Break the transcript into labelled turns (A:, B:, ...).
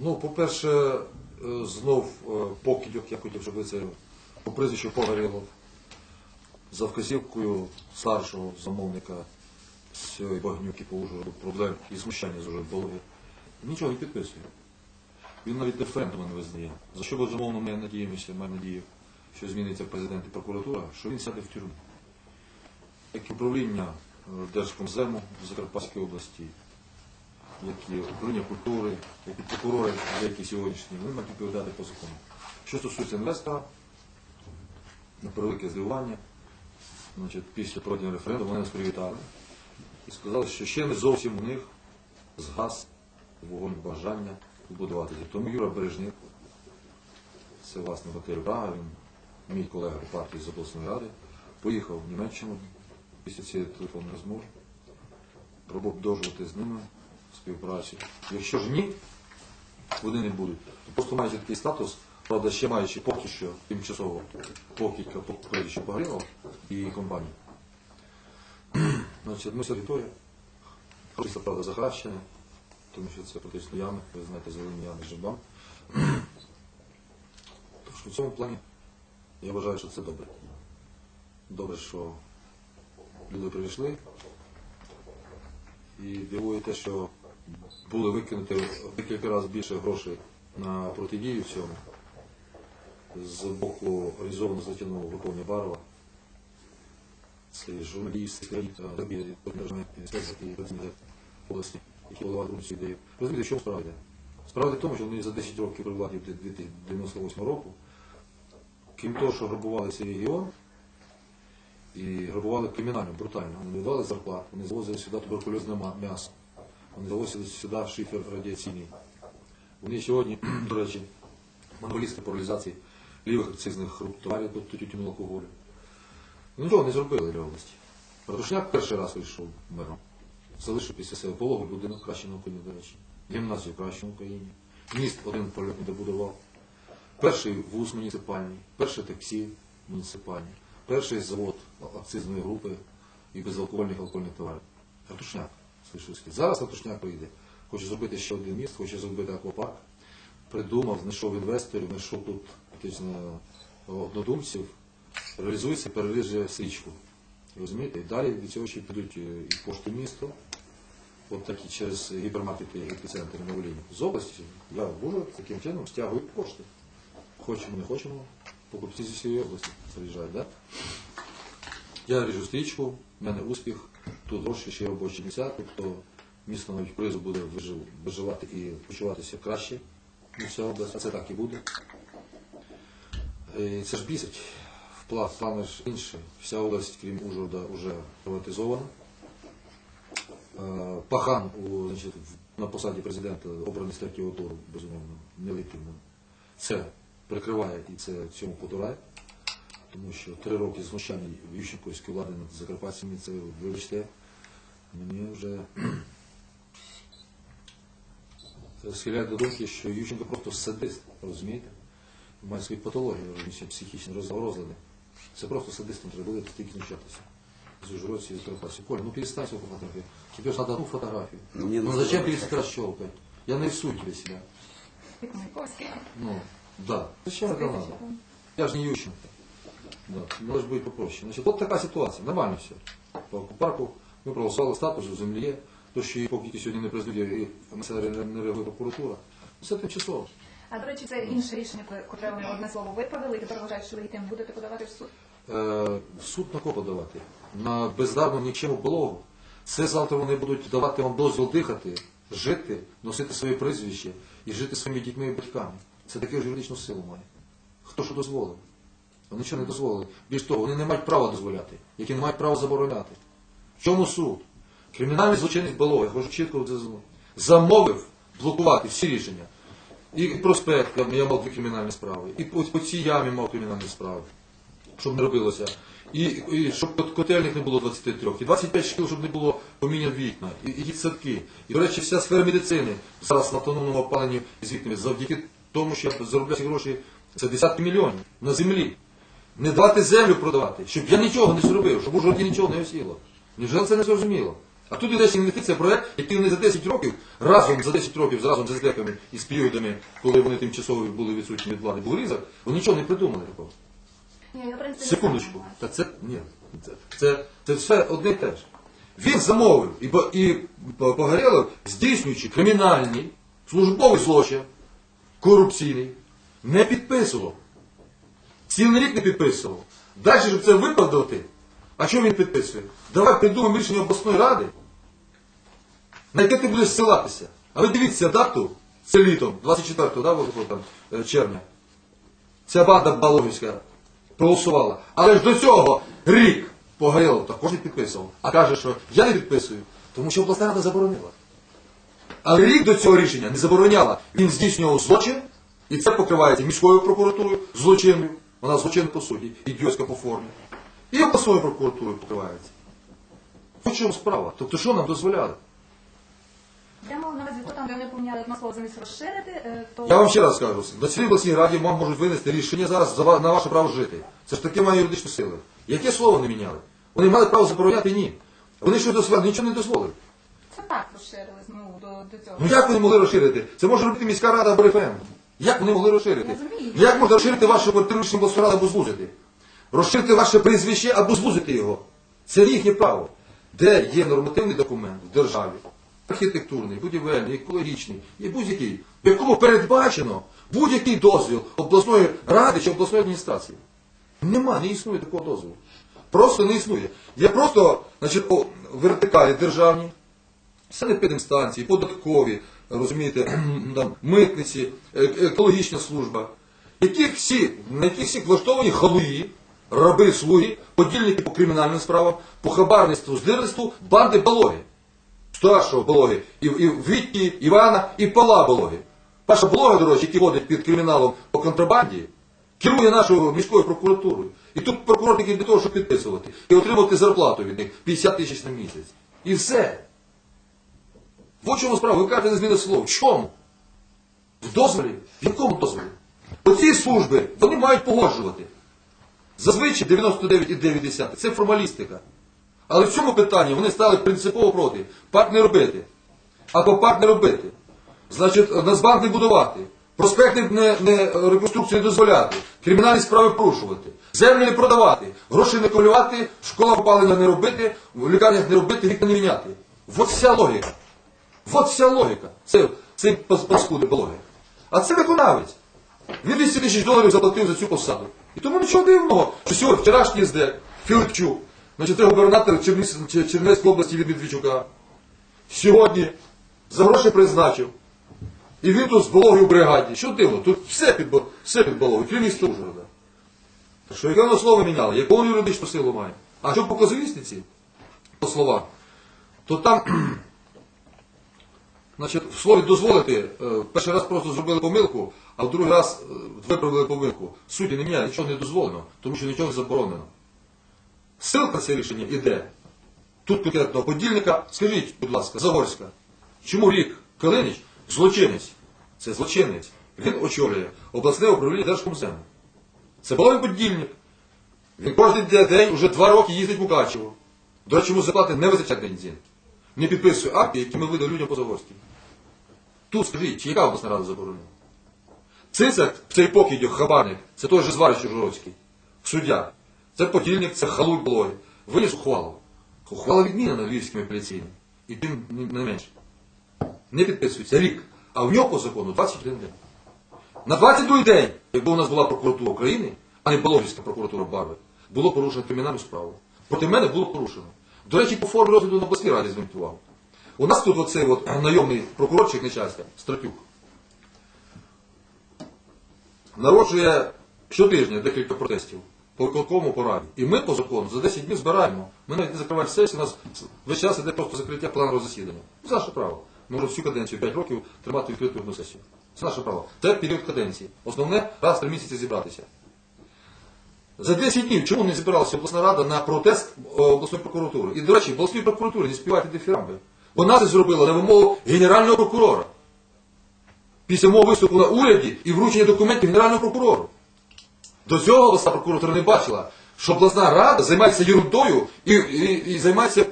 A: Ну, по-перше, е, знов е, покидьок, я хотів, щоб ви це по прізвищу Погорілов, за вказівкою старшого замовника цієї багнюки по Ужгороду, проблем і змущання з Ужгородологи, нічого не підписує. Він навіть референдуми не визнає. За що безумовно ми надіємося, ми надію, що зміниться президент і прокуратура, що він сяде в тюрму. Як управління е, Держкомзему в Закарпатській області, як і управління культури, як і прокурори, деякі сьогоднішні, вони мають відповідати по закону. Що стосується інвестора, на превелике здивування, значить, після проведення референдуму вони нас привітали і сказали, що ще не зовсім у них згас вогонь бажання побудуватися. Тому Юра Бережник, це власне готель Прага, він мій колега по партії з обласної ради, поїхав в Німеччину після цієї телефонної розмови, продовжувати з ними співпрацю. Якщо ж ні, вони не будуть, то просто маючи такий статус, правда, ще маючи поки що тимчасово покілька прізвища Погрілова і компанії. Значить, ми територія, Хочеться, правда, захаращення, тому що це практично ями, ви знаєте, зелені ями жибам. Тож в цьому плані я вважаю, що це добре. Добре, що люди прийшли. І дивує те, що було викинуто в декілька разів більше грошей на протидію цьому з боку організованого злочинного угруповання Барова. Це журналісти, області, які голова цю ідею. Розумієте, йде? Справа йде в тому, що вони за 10 років при владі 1998 року, крім того, що грабували цей регіон, і грабували кримінально, брутально. Вони не давали зарплат, вони завозили сюди туберкульозне м'ясо, завозили сюди шифер радіаційний. Вони сьогодні, до речі, монополісти по реалізації лівих акцизних груп товарів, тобто тютюну алкоголю. Нічого не зробили для області. Ратушняк перший раз вийшов мером. Залишив після себе пологу будинок краще на Україні, до речі. Гімназію краще в Україні. Міст один польот не добудував. Перший вуз муніципальний, перше таксі муніципальне, перший завод акцизної групи і безалкогольних алкогольних товарів. Ратушняк Свишівський. Зараз Ратушняк прийде. Хоче зробити ще один міст, хоче зробити аквапарк. Придумав, знайшов інвесторів, знайшов тут фактично однодумців, реалізується, переріже стрічку. Розумієте? І далі від цього ще підуть е, і кошти міста, от такі через гіпермаркети епіцентри на Волині. З області я буду таким чином стягую кошти. Хочемо, не хочемо, покупці зі всієї області приїжджають, да? Я ріжу стрічку, в мене успіх, тут гроші ще робочі місця, тобто місто навіть призу буде вижив- виживати і почуватися краще, ніж вся область, а це так і буде. І це ж бісить. Вплав плани ж інший. Вся область, крім Ужгорода, вже приватизована. Е, Пахан у, значить, на посаді президента обраний з третього туру, безумовно, нелегітимно. Це прикриває і це цьому потурає. Тому що три роки знущання Ющенківської влади над закарпатцями, це, вибачте, мені вже схиляє до думки, що Ющенко просто садист, розумієте? Має свої патології, розумієте, психічні роз- розлади. Це просто садистом треба буде тільки знущатися. З Ужгородці і з Карпатської. Коля, ну перестань свою фотографию. Тебе же надо одну фотографию.
B: Мне
A: ну
B: надо
A: зачем
B: фотографию.
A: 30 раз щелкать? Я нарисую тебе себя.
C: Маяковський.
A: Ну, да. Зачем это надо? Я же не Ющенко. Да. Может быть попроще. Значит, вот такая ситуация. Нормально все. По парку ми проголосували статус в землі. То, що її поки сьогодні не признає і це не реагує прокуратура. Все тимчасово.
C: А до речі, це інше рішення, котре вони одне слово виправили, і тепер вважають, що легітим будете подавати в суд.
A: Е, в суд на кого подавати? На бездарну нікчему пологу. Це завтра вони будуть давати вам дозвіл дихати, жити, носити своє прізвище і жити своїми дітьми і батьками. Це таке юридичну силу має. Хто що дозволив? Вони нічого не дозволили. Більш того, вони не мають права дозволяти, які не мають права забороняти. В чому суд? Кримінальний злочинець Балога, я хочу чітко замовив блокувати всі рішення. І проспект, я мав дві кримінальні справи, і по, по цій ямі мав кримінальні справи щоб не робилося. І, і щоб кот- котельних не було 23, і 25 шкіл, щоб не було помінян вікна, і, і дітсадки. І, до речі, вся сфера медицини зараз на автономному опаленні з вікнами завдяки тому, що я заробляю ці гроші, це десятки мільйонів на землі. Не давати землю продавати, щоб я нічого не зробив, щоб у жодні нічого не осіло. Невже це не зрозуміло? А тут йдеться інвестиція проект, який вони за 10 років, разом за 10 років, разом з СДЕКами і з періодами, коли вони тимчасово були відсутні від влади, був різок, вони нічого не придумали такого.
C: Ні, я, в принципі, не
A: Секундочку.
C: знаю.
A: Та це ні. Це, це, це все одне і те ж. Він замовив і, Бо- і Погорєлов, здійснюючи кримінальний службовий злочин, корупційний, не підписував. Цілий рік не підписував. Далі, щоб це виправдати, а що він підписує? Давай придумаємо рішення обласної ради, на яке ти будеш ссилатися. Ви дивіться дату, це літом, 24 да, там, е, червня. Ця банда Балогівська проголосувала. Але ж до цього рік Погорєлов також не підписував. А каже, що я не підписую, тому що обласна рада заборонила. Але рік до цього рішення не забороняла. Він здійснював злочин, і це покривається міською прокуратурою, злочинною. Вона злочин по суті, ідіотська по формі. І обласною прокуратурою покривається. В чому справа? Тобто що нам дозволяли?
C: Йдемо на увазі, там, де вони поміняли одне слово замість розширити, е, то...
A: Я вам ще раз кажу, на цій обласній раді вам можуть винести рішення зараз за ва- на ваше право жити. Це ж таке має юридичну силу. Яке слово не міняли? Вони мали право забороняти ні. Вони що дозволяли, нічого не дозволили.
C: Це так розширили знову до, до цього.
A: Ну як вони могли розширити? Це може робити міська рада або РФМ. Як вони могли розширити? Як можна розширити вашу квартиру чи обласну або звузити? Розширити ваше прізвище або звузити його. Це їхнє право. Де є нормативний документ в державі, архітектурний, будівельний, екологічний, і будь-який, в якому передбачено будь-який дозвіл обласної ради чи обласної адміністрації. Нема, не існує такого дозволу. Просто не існує. Є просто значить, вертикалі державні, санепідемстанції, податкові, розумієте, там, митниці, е- екологічна служба, яких всі, на яких всі влаштовані халуї, раби, слуги, подільники по кримінальним справам, по хабарництву, здирництву, банди балоги. Старшого Балоги, і, і Вітті, Івана, і Пала Балоги. Паша Балога, до речі, який водить під криміналом по контрабанді, керує нашою міською прокуратурою. І тут прокурор тільки для того, щоб підписувати. І отримувати зарплату від них 50 тисяч на місяць. І все. В чому справа? Ви кажете, не зміни слов. В чому? В дозволі? В якому дозволі? Оці служби вони мають погоджувати. Зазвичай 99,9 це формалістика. Але в цьому питанні вони стали принципово проти. Парк не робити. Або парк не робити. Значить, Нацбанк не будувати. Проспект не, не, реконструкцію не дозволяти. Кримінальні справи порушувати. Землю не продавати. Гроші не колювати, школа опалення не робити, в лікарнях не робити, вікна не міняти. От вся логіка. От вся логіка. Це, це пас- паскуди логіка. А це виконавець. Він 200 тисяч доларів заплатив за цю посаду. І тому нічого дивного, що сьогодні вчорашній СД, Філипчук, значить, губернатор Чернівецької області від Медведчука, сьогодні за гроші призначив. І він тут з Бологою в бригаді. Що дивно, тут все під, все під Бологою, крім міста Ужгорода. Що яке воно слово міняло, яку воно юридичну силу має. А що по казуїстиці, по словах, то там Значить, в слові дозволити, е, перший раз просто зробили помилку, а в другий раз е, виправили помилку. Судді не міняє, нічого не дозволено, тому що нічого не заборонено. Силка це рішення іде. Тут конкретно подільника, скажіть, будь ласка, Загорська, чому рік Калинич злочинець? Це злочинець. Він очолює обласне управління Держкомзему. Це баловий подільник. Він кожен день вже два роки їздить в Мукачево. До речі, йому зарплати не визначать бензин. Не підписує акти, які ми видали людям по Загорській. Тут скажіть, чи яка обласна рада заборонила? Цицак, цей покидьок, хабарник, це той же зварич Чужородський, суддя. Це подільник, це халуй блой. Виніс ухвалу. Ухвала відмінена львівськими апеляційними. І тим не менше. Не підписується рік. А в нього по закону 21 день. На 22 день, якби у нас була прокуратура України, а не Балогівська прокуратура Барви, було порушено кримінальну справу. Проти мене було порушено. До речі, по формі розгляду на обласній раді зверніть увагу. У нас тут оцей от найомний прокурорчик нещастя, Стратюк, народжує щотижня декілька протестів по виконкому по раді. І ми по закону за 10 днів збираємо. Ми навіть не закриваємо сесію, у нас весь час іде просто закриття планового засідання. Це наше право. Ми можемо всю каденцію 5 років тримати відкриту одну сесію. Це наше право. Це період каденції. Основне раз три місяці зібратися. За 10 днів чому не зібралася обласна рада на протест е, обласної прокуратури? І, до речі, обласній прокуратурі не співайте дифірамби. Вона це зробила на вимогу генерального прокурора. Після мого виступу на уряді і вручення документів генерального прокурору. До цього обласна прокуратура не бачила, що обласна рада займається ерундою і, і, і займається